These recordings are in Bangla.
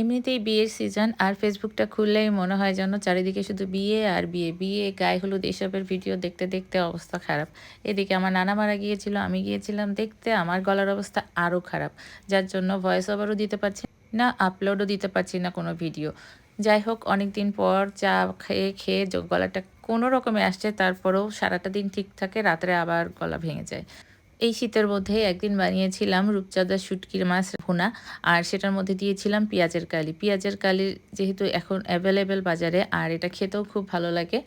এমনিতেই বিয়ের সিজন আর ফেসবুকটা খুললেই মনে হয় যেন চারিদিকে শুধু বিয়ে আর বিয়ে বিয়ে, গায়ে হলুদ এসবের ভিডিও দেখতে দেখতে অবস্থা খারাপ। এদিকে আমার নানা মারা গিয়েছিল, আমি গিয়েছিলাম দেখতে, আমার গলার অবস্থা আরও খারাপ। যার জন্য ভয়েস ওভারও দিতে পারছি না আপলোডও দিতে পারছি না কোনো ভিডিও যাই হোক অনেক দিন পর চা খেয়ে খেয়ে গলাটা কোনো রকমে আসছে, তারপরেও সারাটা দিন ঠিক থাকে, রাত্রে আবার গলা ভেঙে যায়। এই শীতের মধ্যে একদিন বানিয়েছিলাম রূপচাঁদা শুটকির মাছ ভুনা, আর সেটার মধ্যে দিয়েছিলাম পেঁয়াজের কালি। পেঁয়াজের কালি যেহেতু এখন অ্যাভেলেবেল বাজারে, আর এটা খেতেও খুব ভালো লাগে,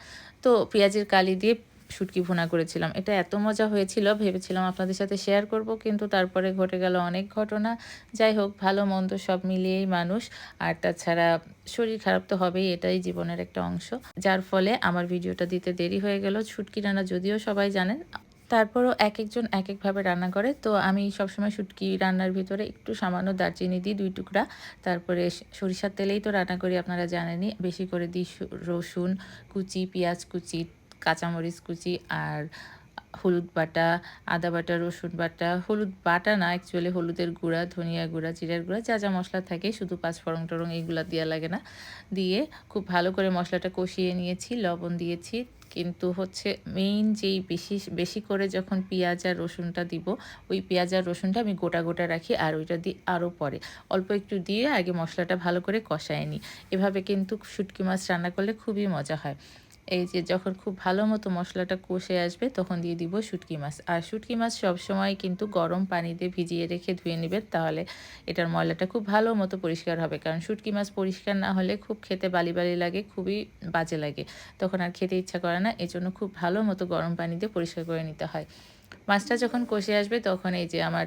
তো পেঁয়াজের কালি দিয়ে শুটকি ভুনা করেছিলাম। এটা এত মজা হয়েছিল, ভেবেছিলাম আপনাদের সাথে শেয়ার করব, কিন্তু তারপরে ঘটে গেল অনেক ঘটনা। যাই হোক, ভালো মন্দ সব মিলিয়েই মানুষ, আর তাছাড়া শরীর খারাপ তো হবেই, এটাই জীবনের একটা অংশ। যার ফলে আমার ভিডিওটা দিতে দেরি হয়ে গেল। শুটকি রান্না যদিও সবাই জানেন তারপরও এক একজন এক একভাবে রান্না করে। তো আমি সবসময় শুটকি রান্নার ভিতরে একটু সামান্য দারচিনি দিই, দুই টুকরা। তারপরে সরিষার তেলেই তো রান্না করি, আপনারা জানেনই। বেশি করে দিই রসুন কুচি, পেঁয়াজ কুচি, কাঁচামরিচ কুচি আর হলুদ বাটা, আদা বাটা, রসুন বাটা, হলুদ বাটা না অ্যাকচুয়ালি হলুদের গুঁড়া, ধনিয়া গুঁড়া, জিরার গুঁড়া, যা যা মশলা থাকে, শুধু পাঁচফোড়ন টরং এইগুলো দেওয়া লাগে না। দিয়ে খুব ভালো করে মশলাটা কষিয়ে নিয়েছি, লবণ দিয়েছি। কিন্তু হচ্ছে মেইন যেই বেশি বেশি করে যখন পেঁয়াজ আর রসুনটা দিব, ওই পেঁয়াজ আর রসুনটা আমি গোটা গোটা রাখি আর ওইটা দিই আরও পরে। অল্প একটু দিয়ে আগে মশলাটা ভালো করে কষায় নিই। এভাবে কিন্তু শুটকি মাছ রান্না করলে খুবই মজা হয়। এই যে যখন খুব ভালো মতো মশলাটা কষে আসবে, তখন দিয়ে দিব শুটকি মাছ। আর শুটকি মাছ সবসময় কিন্তু গরম পানি দিয়ে ভিজিয়ে রেখে ধুয়ে নেবেন, তাহলে এটার ময়লাটা খুব ভালো মতো পরিষ্কার হবে। কারণ শুটকি মাছ পরিষ্কার না হলে খুব খেতে বালি বালি লাগে, খুবই বাজে লাগে। তখন আর খেতে ইচ্ছা করে না, এজন্য খুব ভালো মতো গরম পানি দিয়ে পরিষ্কার করে নিতে হয়। মাছটা যখন কষে আসবে, তখন এই যে আমার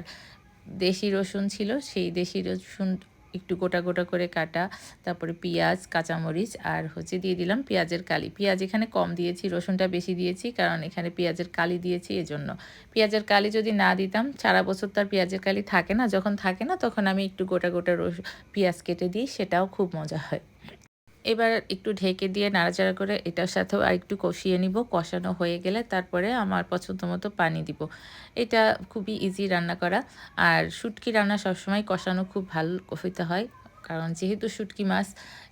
দেশি রসুন ছিল, সেই দেশি রসুন একটু গোটা গোটা করে কাটা, তারপরে পেঁয়াজ, কাঁচামরিচ আর হচ্ছে দিয়ে দিলাম পেঁয়াজের কালি। পেঁয়াজ এখানে কম দিয়েছি, রসুনটা বেশি দিয়েছি কারণ এখানে পেঁয়াজের কালি দিয়েছি এজন্য। পেঁয়াজের কালি যদি না দিতাম, সারা বছর তার পেঁয়াজের কালি থাকে না, যখন থাকে না তখন আমি একটু গোটা গোটা রস পেঁয়াজ কেটে দিই, সেটাও খুব মজা হয়। এবার একটু ঢেকে দিয়ে নাড়াচাড়া করে এটার সাথেও আর একটু কষিয়ে নিব। কষানো হয়ে গেলে তারপরে আমার পছন্দ মতো পানি দিব। এটা খুবই ইজি রান্না করা। আর শুটকি রান্না সবসময় কষানো খুব ভালো হইতে হয়। কারণ যেহেতু শুটকি মাছ,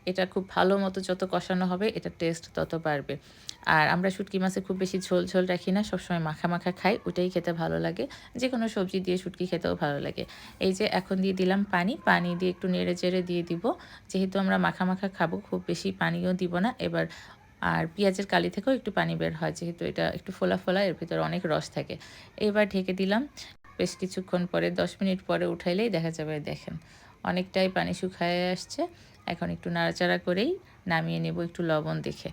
এটা খুব ভালো মতো যত কষানো হবে, এটা টেস্ট তত বাড়বে। আর আমরা শুটকি মাছে খুব বেশি ঝোল ঝোল রাখি না, সবসময় মাখা মাখা খাই, ওটাই খেতে ভালো লাগে। যে কোনো সবজি দিয়ে শুটকি খেতেও ভালো লাগে। এই যে এখন দিয়ে দিলাম পানি পানি দিয়ে একটু নেড়ে চেড়ে দিয়ে দিব। যেহেতু আমরা মাখা মাখা খাব, খুব বেশি পানিও দিব না। এবার, আর পেঁয়াজের কালি থেকেও একটু পানি বের হয়, যেহেতু এটা একটু ফোলা ফোলা, এর ভিতরে অনেক রস থাকে। এবার ঢেকে দিলাম বেশ কিছুক্ষণ পরে, দশ মিনিট পরে উঠাইলেই দেখা যাবে, দেখেন। অনেকটাই পানি শুকায় আসছে। এখন একটু নাড়াচাড়া করেই নামিয়ে নেব একটু লবণ দেখে।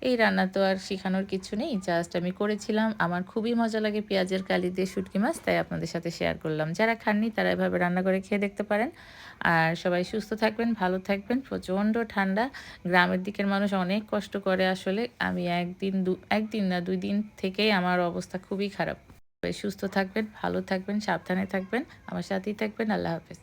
এই রান্না তো আর শেখানোর কিছু নেই জাস্ট আমি করেছিলাম। আমার খুবই মজা লাগে পেঁয়াজের কালি দিয়ে শুটকি মাছ, তাই আপনাদের সাথে শেয়ার করলাম। যারা খাননি, তারা এভাবে রান্না করে খেয়ে দেখতে পারেন। আর সবাই সুস্থ থাকবেন, ভালো থাকবেন। প্রচণ্ড ঠান্ডা। গ্রামের দিকের মানুষ অনেক কষ্ট করে আসলে। আমি একদিন দু, একদিন না, দুই দিন থেকেই আমার অবস্থা খুবই খারাপ। সুস্থ থাকবেন, ভালো থাকবেন, সাবধানে থাকবেন। আমার সাথেই থাকবেন। আল্লাহ হাফেজ।